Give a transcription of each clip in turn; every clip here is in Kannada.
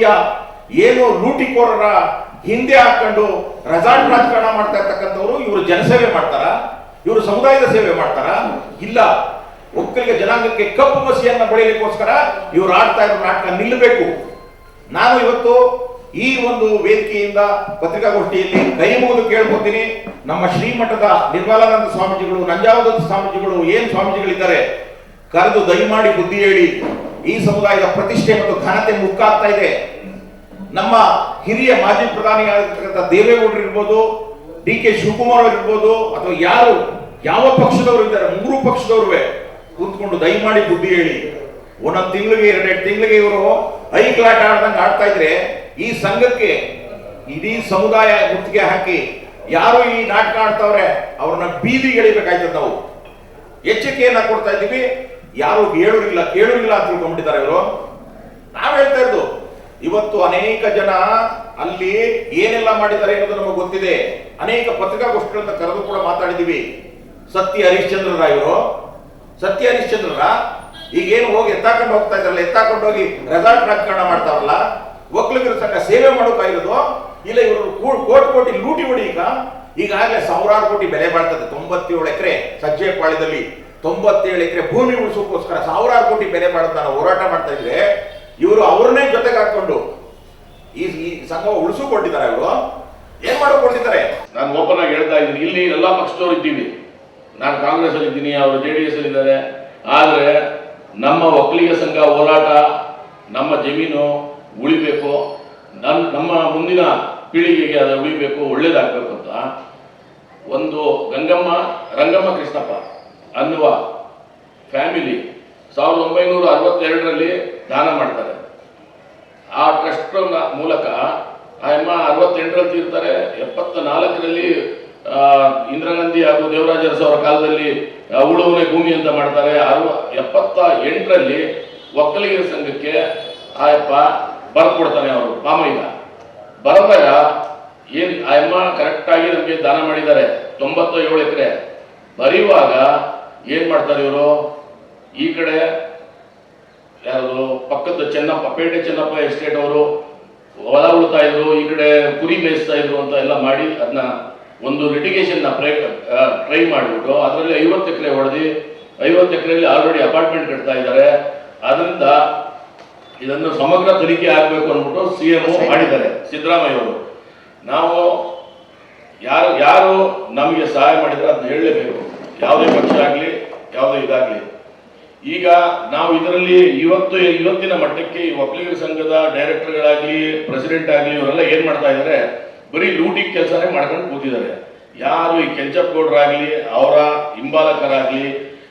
ಪ್ರವೃತ್ತಿಯ ಏನು ಲೂಟಿಕೋರರ ಹಿಂದೆ ಹಾಕೊಂಡು ರೆಸಾರ್ಟ್ ರಾಜಕಾರಣ ಮಾಡ್ತಾ ಇರ್ತಕ್ಕಂಥವ್ರು, ಇವರು ಜನಸೇವೆ ಮಾಡ್ತಾರ? ಇವರು ಸಮುದಾಯದ ಸೇವೆ ಮಾಡ್ತಾರ? ಇಲ್ಲ. ಒಕ್ಕಲಿಗ ಜನಾಂಗಕ್ಕೆ ಕಪ್ಪು ಬಸಿಯನ್ನು ಬೆಳೆಯಲಿಕ್ಕೋಸ್ಕರ ಇವರು ಆಡ್ತಾ ಇರೋ ನಾಟಕ ನಿಲ್ಲಬೇಕು. ನಾನು ಇವತ್ತು ಈ ಒಂದು ವೇದಿಕೆಯಿಂದ ಪತ್ರಿಕಾಗೋಷ್ಠಿಯಲ್ಲಿ ಕೈ ಮುಗಿದು ಕೇಳ್ಕೊತೀನಿ. ನಮ್ಮ ಶ್ರೀಮಠದ ನಿರ್ಮಲಾನಂದ ಸ್ವಾಮೀಜಿಗಳು ನಂಜಾವದತ್ತ ಸ್ವಾಮೀಜಿಗಳು ಏನ್ ಸ್ವಾಮೀಜಿಗಳಿದ್ದಾರೆ? ಕರೆದು ದಯಮಾಡಿ ಬುದ್ಧಿ ಹೇಳಿ. ಈ ಸಮುದಾಯದ ಪ್ರತಿಷ್ಠೆ ಮತ್ತು ಘನತೆ ಮುಕ್ಕಾಗ್ತಾ ಇದೆ. ನಮ್ಮ ಹಿರಿಯ ಮಾಜಿ ಪ್ರಧಾನಿ ಆಗಿರ್ತಕ್ಕಂಥ ದೇವೇಗೌಡರು ಇರ್ಬೋದು, ಡಿ ಕೆ ಶಿವಕುಮಾರ್ ಇರ್ಬೋದು, ಅಥವಾ ಯಾರು, ಯಾವ ಪಕ್ಷದವರು ಇದ್ದಾರೆ, ಮೂರು ಪಕ್ಷದವ್ರುವೆ, ಕೂತ್ಕೊಂಡು ದಯಮಾಡಿ ಬುದ್ಧಿ ಹೇಳಿ. ಒಂದೊಂದು ತಿಂಗಳಿಗೆ, ಎರಡೆರಡು ತಿಂಗಳಿಗೆ ಇವರು ಐಕ್ಲಾಟ ಆಡ್ದಂಗೆ ಆಡ್ತಾ ಇದ್ರೆ, ಈ ಸಂಘಕ್ಕೆ, ಇಡೀ ಸಮುದಾಯ ಗುತ್ತಿಗೆ ಹಾಕಿ, ಯಾರು ಈ ನಾಟಕ ಆಡ್ತಾವ್ರೆ, ಅವ್ರನ್ನ ಬೀದಿಗೆ ಗೆಳಿಬೇಕಾಯ್ತದೆ ನಾವು. ಎಚ್ಚರಿಕೆಯನ್ನ ಕೊಡ್ತಾ ಇದ್ದೀವಿ. ಯಾರು ಹೇಳೋರಿಲ್ಲ, ಕೇಳೋರಿಲ್ಲ ಅಂತ ತಿಳ್ಕೊಂಡ್ಬಿಟ್ಟಿದ್ದಾರೆ ಇವರು. ನಾವ್ ಹೇಳ್ತಾ ಇರೋದು ಇವತ್ತು ಅನೇಕ ಜನ ಅಲ್ಲಿ ಏನೆಲ್ಲ ಮಾಡಿದ್ದಾರೆ ಅನ್ನೋದು ನಮಗೆ ಗೊತ್ತಿದೆ. ಅನೇಕ ಪತ್ರಿಕಾಗೋಷ್ಠಿಗಳನ್ನ ಕರೆದು ಕೂಡ ಮಾತಾಡಿದೀವಿ ಸತ್ಯ ಹರಿಶ್ಚಂದ್ರರ ಇವರು. ಸತ್ಯ ಹರಿಶ್ಚಂದ್ರರ ಈಗ ಏನು ಹೋಗಿ ಎತ್ತಾಕೊಂಡು ಹೋಗ್ತಾ ಇದ್ರಲ್ಲ ಎತ್ತಾಕೊಂಡು ಹೋಗಿ ರೆಸಾರ್ಟ್ ರಾಜಕಾರಣ ಮಾಡ್ತಾರಲ್ಲ ಒಕ್ಕಲಿಗರ ಸಂಘ ಸೇವೆ ಮಾಡೋಕ್ಕಾಗಿರೋದು ಇಲ್ಲ ಇವರು ಕೋಟಿ ಕೋಟಿ ಲೂಟಿ ಹೊಡಿ ಈಗ ಈಗಾಗಲೇ ಸಾವಿರಾರು ಕೋಟಿ ಬೆಲೆ ಬಾಳ್ತದೆ ತೊಂಬತ್ತೇಳು ಎಕರೆ ಸಜ್ಜೆ ಪಾಳ್ಯದಲ್ಲಿ ತೊಂಬತ್ತೇಳು ಎಕರೆ ಭೂಮಿ ಉಳಿಸೋಕ್ಕೋಸ್ಕರ ಸಾವಿರಾರು ಕೋಟಿ ಬೆಲೆ ಬಾಳೋದು ಹೋರಾಟ ಮಾಡ್ತಾ ಇದ್ರೆ ಇವರು ಅವ್ರನ್ನೇ ಜೊತೆಗೆ ಹಾಕೊಂಡು ಈ ಸಂಘ ಸಂಘ ಉಳಿಸಿಕೊಟ್ಟಿದ್ದಾರೆ ಇವರು. ಏನ್ ಕೊಟ್ಟಿದ್ದಾರೆ ನಾನು ಓಪನ್ ಆಗಿ ಹೇಳ್ತಾ ಇದ್ದೀನಿ. ಇಲ್ಲಿ ಎಲ್ಲ ಪಕ್ಷದವರು ಇದ್ದೀವಿ. ನಾನು ಕಾಂಗ್ರೆಸ್ ಅಲ್ಲಿ ಇದ್ದೀನಿ ಅವರು ಜೆ ಡಿ ಎಸ್ ಅಲ್ಲಿ ಇದ್ದಾರೆ ಆದರೆ ನಮ್ಮ ಒಕ್ಕಲಿಗ ಸಂಘ ಹೋರಾಟ, ನಮ್ಮ ಜಮೀನು ಉಳಿಬೇಕು. ನನ್ನ ನಮ್ಮ ಮುಂದಿನ ಪೀಳಿಗೆಗೆ ಅದು ಉಳಿಬೇಕು, ಒಳ್ಳೇದಾಗಬೇಕು ಅಂತ. ಒಂದು ಗಂಗಮ್ಮ, ರಂಗಮ್ಮ ಕೃಷ್ಣಪ್ಪ ಅನ್ನುವ ಫ್ಯಾಮಿಲಿ ಸಾವಿರದ ಒಂಬೈನೂರ ಅರವತ್ತೆರಡರಲ್ಲಿ ದಾನ ಮಾಡ್ತಾರೆ. ಆ ಟ್ರಸ್ಟ್ ಮೂಲಕ ಅಮ್ಮ ಅರವತ್ತೆಂಟರಲ್ಲಿ ತೀರ್ತಾರೆ ಎಪ್ಪತ್ತ ನಾಲ್ಕರಲ್ಲಿ ಇಂದಿರಾ ಗಾಂಧಿ ಹಾಗೂ ದೇವರಾಜ ಅರಸು ಅವರ ಕಾಲದಲ್ಲಿ ಉಳುವನೆ ಭೂಮಿ ಅಂತ ಮಾಡ್ತಾರೆ. ಅರವ ಎಪ್ಪತ್ತ ಎಂಟರಲ್ಲಿ ಒಕ್ಕಲಿಗರ ಸಂಘಕ್ಕೆ ಆಯಪ್ಪ ಬರ್ಕೊಡ್ತಾನೆ ಅವರು, ಮಾಮಯ್ಯ. ಬರೆದಾಗ ಏನು ಆಯಮ್ಮ ಕರೆಕ್ಟಾಗಿ ನಮಗೆ ದಾನ ಮಾಡಿದ್ದಾರೆ ತೊಂಬತ್ತ ಏಳು ಎಕರೆ. ಬರೆಯುವಾಗ ಏನು ಮಾಡ್ತಾರೆ ಇವರು? ಈ ಕಡೆ ಯಾವುದು ಪಕ್ಕದ ಚೆನ್ನಪ್ಪ, ಪೇಟೆ ಚೆನ್ನಪ್ಪ ಎಸ್ಟೇಟ್ ಅವರು ಹೊಲ ಉಳ್ತಾ ಇದ್ರು, ಈ ಕಡೆ ಕುರಿ ಮೇಯಿಸ್ತಾ ಇದ್ರು ಅಂತ ಎಲ್ಲ ಮಾಡಿ ಅದನ್ನ ಒಂದು ಲಿಟಿಗೇಷನ್ ಪ್ರೈ ಟ್ರೈ ಮಾಡಿಬಿಟ್ಟು ಅದರಲ್ಲಿ ಐವತ್ತು ಎಕರೆ ಹೊಡೆದು, ಐವತ್ತು ಎಕರೆಯಲ್ಲಿ ಆಲ್ರೆಡಿ ಅಪಾರ್ಟ್ಮೆಂಟ್ ಕಟ್ತಾ ಇದ್ದಾರೆ. ಅದರಿಂದ ಇದನ್ನು ಸಮಗ್ರ ತನಿಖೆ ಆಗಬೇಕು ಅಂದ್ಬಿಟ್ಟು ಸಿ ಎಂ ಮಾಡಿದ್ದಾರೆ, ಸಿದ್ದರಾಮಯ್ಯ ಅವರು. ನಾವು ಯಾರು ಯಾರು ನಮಗೆ ಸಹಾಯ ಮಾಡಿದ್ರೆ ಅದನ್ನ ಹೇಳಲೇಬೇಕು. ಯಾವುದೇ ಪಕ್ಷ ಆಗಲಿ, ಯಾವುದೇ ಇದಾಗಲಿ. ಈಗ ನಾವು ಇದರಲ್ಲಿ ಇವತ್ತು, ಇವತ್ತಿನ ಮಟ್ಟಕ್ಕೆ ಈ ಒಕ್ಕಲಿಗರ ಸಂಘದ ಡೈರೆಕ್ಟರ್ಗಳಾಗ್ಲಿ ಪ್ರೆಸಿಡೆಂಟ್ ಆಗಲಿ ಇವರೆಲ್ಲ ಏನ್ ಮಾಡ್ತಾ ಇದ್ದಾರೆ ಬರೀ ಲೂಟಿ ಕೆಲಸನೇ ಮಾಡ್ಕೊಂಡು ಕೂತಿದ್ದಾರೆ. ಯಾರು ಈ ಕೆಂಚಪ್ಪ ಗೌಡ್ರಾಗ್ಲಿ, ಅವರ ಹಿಂಬಾಲಕರಾಗ್ಲಿ,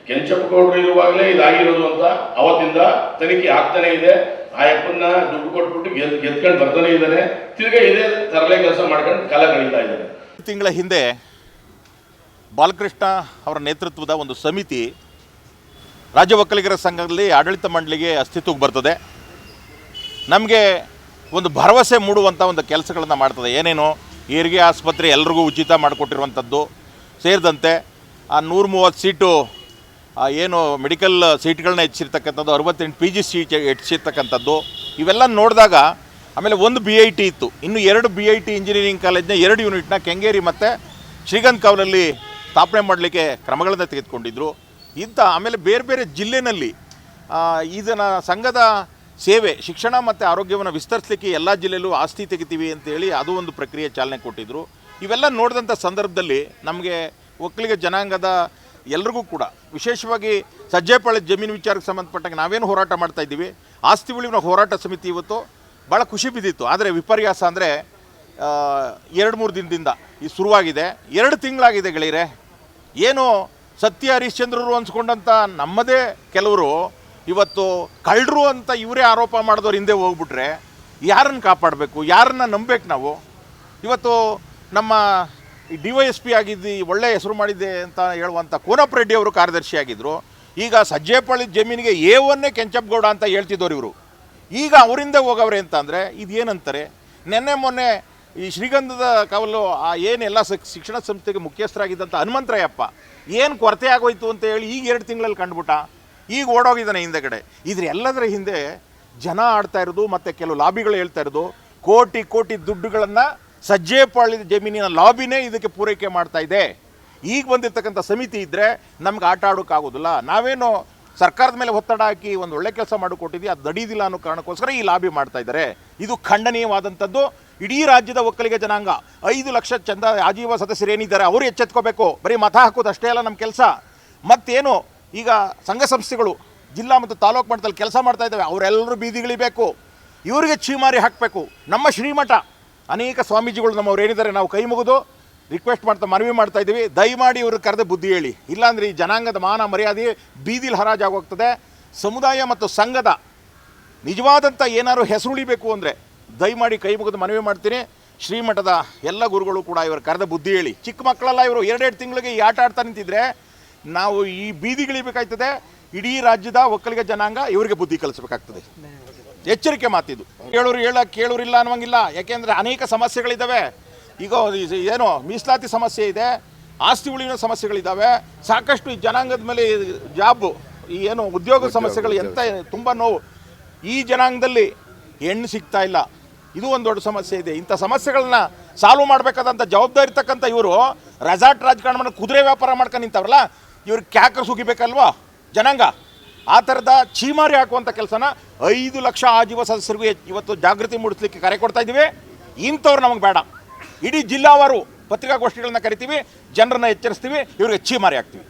ಕೆಂಚಪ್ಪ ಗೌಡ್ರು ಇರುವಾಗಲೇ ಇದಾಗಿರೋದು ಅಂತ ಅವತ್ತಿಂದ ತನಿಖೆ ಆಗ್ತಾನೆ ಇದೆ. ಆ ಯಪ್ಪನ್ನ ದುಡ್ಡು ಕೊಟ್ಬಿಟ್ಟು ಗೆದ್, ಗೆದ್ಕೊಂಡು ಬರ್ತಾನೆ ಇದ್ದಾನೆ. ತಿರ್ಗಾ ಇದೇ ತರಲೆ ಕೆಲಸ ಮಾಡ್ಕೊಂಡು ಕಾಲ ಕಳೀತಾ ಇದ್ದಾರೆ ತಿಂಗಳ ಹಿಂದೆ ಬಾಲಕೃಷ್ಣ ಅವರ ನೇತೃತ್ವದ ಒಂದು ಸಮಿತಿ ರಾಜ್ಯ ಒಕ್ಕಲಿಗರ ಸಂಘದಲ್ಲಿ ಆಡಳಿತ ಮಂಡಳಿಗೆ ಅಸ್ತಿತ್ವಕ್ಕೆ ಬರ್ತದೆ. ನಮಗೆ ಒಂದು ಭರವಸೆ ಮೂಡುವಂಥ ಒಂದು ಕೆಲಸಗಳನ್ನು ಮಾಡ್ತದೆ. ಏನೇನು? ಹೆರಿಗೆ ಆಸ್ಪತ್ರೆ ಎಲ್ರಿಗೂ ಉಚಿತ ಮಾಡಿಕೊಟ್ಟಿರುವಂಥದ್ದು ಸೇರಿದಂತೆ ಆ ನೂರ ಮೂವತ್ತು ಸೀಟು ಏನು ಮೆಡಿಕಲ್ ಸೀಟ್ಗಳನ್ನ ಹೆಚ್ಚಿರ್ತಕ್ಕಂಥದ್ದು, ಅರವತ್ತೆಂಟು ಪಿ ಜಿ ಸೀಟ್ ಹೆಚ್ಚಿರ್ತಕ್ಕಂಥದ್ದು, ಇವೆಲ್ಲ ನೋಡಿದಾಗ ಆಮೇಲೆ ಒಂದು ಬಿ ಐ ಟಿ ಇತ್ತು. ಇನ್ನು ಎರಡು ಬಿ ಐ ಟಿ ಇಂಜಿನಿಯರಿಂಗ್ ಕಾಲೇಜ್ನ ಎರಡು ಯೂನಿಟ್ನ ಕೆಂಗೇರಿ ಮತ್ತು ಶ್ರೀಗಂಧ ಕಾವಲಲ್ಲಿ ಸ್ಥಾಪನೆ ಮಾಡಲಿಕ್ಕೆ ಕ್ರಮಗಳನ್ನು ತೆಗೆದುಕೊಂಡಿದ್ದರು ಇಂಥ ಆಮೇಲೆ ಬೇರೆ ಬೇರೆ ಜಿಲ್ಲೆನಲ್ಲಿ ಇದನ್ನು ಸಂಘದ ಸೇವೆ, ಶಿಕ್ಷಣ ಮತ್ತು ಆರೋಗ್ಯವನ್ನು ವಿಸ್ತರಿಸಲಿಕ್ಕೆ ಎಲ್ಲ ಜಿಲ್ಲೆಯಲ್ಲೂ ಆಸ್ತಿ ತೆಗಿತೀವಿ ಅಂತೇಳಿ ಅದು ಒಂದು ಪ್ರಕ್ರಿಯೆ ಚಾಲನೆ ಕೊಟ್ಟಿದ್ದರು ಇವೆಲ್ಲ ನೋಡಿದಂಥ ಸಂದರ್ಭದಲ್ಲಿ ನಮಗೆ ಒಕ್ಕಲಿಗ ಜನಾಂಗದ ಎಲ್ರಿಗೂ ಕೂಡ, ವಿಶೇಷವಾಗಿ ಸಜ್ಜೆಪಾಳ್ಯ ಜಮೀನು ವಿಚಾರಕ್ಕೆ ಸಂಬಂಧಪಟ್ಟಂಗೆ ನಾವೇನು ಹೋರಾಟ ಮಾಡ್ತಾ ಇದ್ದೀವಿ. ಆಸ್ತಿ ಉಳಿವಿನ ಹೋರಾಟ ಸಮಿತಿ ಇವತ್ತು ಭಾಳ ಖುಷಿ ಬಿದ್ದಿತ್ತು. ಆದರೆ ವಿಪರ್ಯಾಸ ಅಂದರೆ ಎರಡು ಮೂರು ದಿನದಿಂದ ಈ ಶುರುವಾಗಿದೆ. ಎರಡು ತಿಂಗಳಾಗಿದೆ ಗೆಳೆಯರೆ. ಏನು ಸತ್ಯ ಹರಿಶ್ಚಂದ್ರರು ಅನ್ಸ್ಕೊಂಡಂಥ ನಮ್ಮದೇ ಕೆಲವರು ಇವತ್ತು ಕಳ್ಳರು ಅಂತ ಇವರೇ ಆರೋಪ ಮಾಡಿದವ್ರು ಹಿಂದೆ ಹೋಗ್ಬಿಟ್ರೆ ಯಾರನ್ನು ಕಾಪಾಡಬೇಕು? ಯಾರನ್ನ ನಂಬಬೇಕು ನಾವು? ಇವತ್ತು ನಮ್ಮ ಡಿ ವೈ ಎಸ್ ಪಿ ಆಗಿದ್ದು ಒಳ್ಳೆ ಹೆಸರು ಮಾಡಿದ್ದೆ ಅಂತ ಹೇಳುವಂಥ ಕೋನಪ್ಪ ರೆಡ್ಡಿ ಅವರು ಕಾರ್ಯದರ್ಶಿ ಆಗಿದ್ದರು ಈಗ ಸಜ್ಜೆಪಾಳಿ ಜಮೀನಿಗೆ ಎ ಒನ್ನೇ ಕೆಂಚಪ್ಪಗೌಡ ಅಂತ ಹೇಳ್ತಿದ್ದವ್ರು ಇವರು. ಈಗ ಅವರಿಂದ ಹೋಗವ್ರೆ ಅಂತ ಅಂದರೆ ಇದೇನಂತಾರೆ? ನಿನ್ನೆ ಮೊನ್ನೆ ಈ ಶ್ರೀಗಂಧದ ಕಾವಲು, ಆ ಏನೆಲ್ಲ ಶಿಕ್ಷಣ ಸಂಸ್ಥೆಗೆ ಮುಖ್ಯಸ್ಥರಾಗಿದ್ದಂಥ ಹನುಮಂತರಾಯಪ್ಪ ಏನು ಕೊರತೆ ಆಗೋಯ್ತು ಅಂತ ಹೇಳಿ ಈಗ ಎರಡು ತಿಂಗಳಲ್ಲಿ ಕಂಡುಬಿಟ್ಟ, ಈಗ ಓಡೋಗಿದ್ದಾನೆ ಹಿಂದೆಗಡೆ ಇದ್ರ ಎಲ್ಲದರ ಹಿಂದೆ ಜನ ಆಡ್ತಾ ಇರೋದು, ಮತ್ತು ಕೆಲವು ಲಾಬಿಗಳು ಹೇಳ್ತಾ ಇರೋದು, ಕೋಟಿ ಕೋಟಿ ದುಡ್ಡುಗಳನ್ನು ಸಜ್ಜೆಪಾಳ್ಯದ ಜಮೀನಿನ ಲಾಬಿನೇ ಇದಕ್ಕೆ ಪೂರೈಕೆ ಮಾಡ್ತಾ ಇದೆ. ಈಗ ಬಂದಿರತಕ್ಕಂಥ ಸಮಿತಿ ಇದ್ದರೆ ನಮ್ಗೆ ಆಟ ಆಡೋಕ್ಕಾಗೋದಿಲ್ಲ. ನಾವೇನು ಸರ್ಕಾರದ ಮೇಲೆ ಒತ್ತಡ ಹಾಕಿ ಒಂದು ಒಳ್ಳೆ ಕೆಲಸ ಮಾಡಿಕೊಟ್ಟಿದ್ವಿ, ಅದು ನಡೀದಿಲ್ಲ ಅನ್ನೋ ಕಾರಣಕ್ಕೋಸ್ಕರ ಈ ಲಾಬಿ ಮಾಡ್ತಾ ಇದ್ದಾರೆ. ಇದು ಖಂಡನೀಯವಾದಂಥದ್ದು. ಇಡೀ ರಾಜ್ಯದ ಒಕ್ಕಲಿಗ ಜನಾಂಗ. ಐದು ಲಕ್ಷ ಚಂದ ಆಜೀವ ಸದಸ್ಯರು ಏನಿದ್ದಾರೆ ಅವರು ಎಚ್ಚೆತ್ಕೋಬೇಕು. ಬರೀ ಮತ ಹಾಕೋದು ಅಷ್ಟೇ ಅಲ್ಲ ನಮ್ಮ ಕೆಲಸ. ಮತ್ತೇನು? ಈಗ ಸಂಘ ಸಂಸ್ಥೆಗಳು ಜಿಲ್ಲಾ ಮತ್ತು ತಾಲೂಕು ಮಟ್ಟದಲ್ಲಿ ಕೆಲಸ ಮಾಡ್ತಾ ಇದ್ದಾವೆ. ಅವರೆಲ್ಲರೂ ಬೀದಿಗಿಳಿಬೇಕು ಇವರಿಗೆ ಚೀಮಾರಿ ಹಾಕಬೇಕು. ನಮ್ಮ ಶ್ರೀಮಠ. ಅನೇಕ ಸ್ವಾಮೀಜಿಗಳು ನಮ್ಮವ್ರು ಏನಿದ್ದಾರೆ ನಾವು ಕೈ ಮುಗಿದು ರಿಕ್ವೆಸ್ಟ್ ಮಾಡ್ತಾ ಮನವಿ ಮಾಡ್ತಾ ಇದ್ದೀವಿ. ದಯಮಾಡಿ ಇವರು ಕರೆದು ಬುದ್ಧಿ ಹೇಳಿ. ಇಲ್ಲಾಂದ್ರೆ ಈ ಜನಾಂಗದ ಮಾನ ಮರ್ಯಾದೆ ಬೀದಿಲಿ ಹರಾಜಾಗೋಗ್ತದೆ. ಸಮುದಾಯ ಮತ್ತು ಸಂಘದ ನಿಜವಾದಂಥ ಏನಾದರೂ ಹೆಸರುಳಿಬೇಕು ಅಂದರೆ ದಯಮಾಡಿ ಕೈ ಮುಗಿದು ಮನವಿ ಮಾಡ್ತೀನಿ. ಶ್ರೀಮಠದ ಎಲ್ಲ ಗುರುಗಳು ಕೂಡ ಇವರು ಕರೆದ ಬುದ್ಧಿ ಹೇಳಿ. ಚಿಕ್ಕ ಮಕ್ಕಳೆಲ್ಲ ಇವರು ಎರಡೆರಡು ತಿಂಗಳಿಗೆ ಈ ಆಟ ಆಡ್ತಾ ನಿಂತಿದ್ರೆ ನಾವು ಈ ಬೀದಿಗಿಳಿಬೇಕಾಯ್ತದೆ ಇಡೀ ರಾಜ್ಯದ ಒಕ್ಕಲಿಗ ಜನಾಂಗ ಇವರಿಗೆ ಬುದ್ಧಿ ಕಲಿಸಬೇಕಾಗ್ತದೆ. ಎಚ್ಚರಿಕೆ ಮಾತಿದು. ಕೇಳೋರು ಹೇಳ ಕೇಳೋರಿಲ್ಲ ಅನ್ನೋಂಗಿಲ್ಲ ಯಾಕೆಂದರೆ ಅನೇಕ ಸಮಸ್ಯೆಗಳಿದ್ದಾವೆ ಈಗ ಏನು ಮೀಸಲಾತಿ ಸಮಸ್ಯೆ ಇದೆ ಆಸ್ತಿ ಉಳಿವಿನ ಸಮಸ್ಯೆಗಳಿದ್ದಾವೆ ಸಾಕಷ್ಟು ಈ ಜನಾಂಗದ ಮೇಲೆ ಜಾಬು ಈ ಏನು ಉದ್ಯೋಗ ಸಮಸ್ಯೆಗಳು ಎಂಥ ತುಂಬ ನೋವು. ಈ ಜನಾಂಗದಲ್ಲಿ ಹೆಣ್ಣು ಸಿಗ್ತಾ ಇಲ್ಲ. ಇದು ಒಂದು ದೊಡ್ಡ ಸಮಸ್ಯೆ ಇದೆ. ಇಂಥ ಸಮಸ್ಯೆಗಳನ್ನ ಸಾಲ್ವ್ ಮಾಡಬೇಕಾದಂಥ ಜವಾಬ್ದಾರಿ ಇರ್ತಕ್ಕಂಥ ಇವರು ರೆಸಾರ್ಟ್ ರಾಜಕಾರಣ ಕುದುರೆ ವ್ಯಾಪಾರ ಮಾಡ್ಕೊಂಡು ನಿಂತವ್ರಲ್ಲ ಇವ್ರಿಗೆ ಕ್ಯಾಕರ್ ಸುಗಿಬೇಕಲ್ವಾ? ಜನಾಂಗ, ಆ ಥರದ ಚೀಮಾರಿ ಹಾಕುವಂಥ ಕೆಲಸನ ಐದು ಲಕ್ಷ ಆಜೀವ ಸದಸ್ಯರಿಗೆ ಇವತ್ತು ಜಾಗೃತಿ ಮೂಡಿಸ್ಲಿಕ್ಕೆ ಕರೆ ಕೊಡ್ತಾ ಇದ್ದೀವಿ. ಇಂಥವ್ರು ನಮಗೆ ಬೇಡ. ಇಡೀ ಜಿಲ್ಲಾವಾರು ಪತ್ರಿಕಾಗೋಷ್ಠಿಗಳನ್ನ ಕರಿತೀವಿ, ಜನರನ್ನ ಎಚ್ಚರಿಸ್ತೀವಿ, ಇವ್ರಿಗೆ ಚೀಮಾರಿ ಹಾಕ್ತೀವಿ.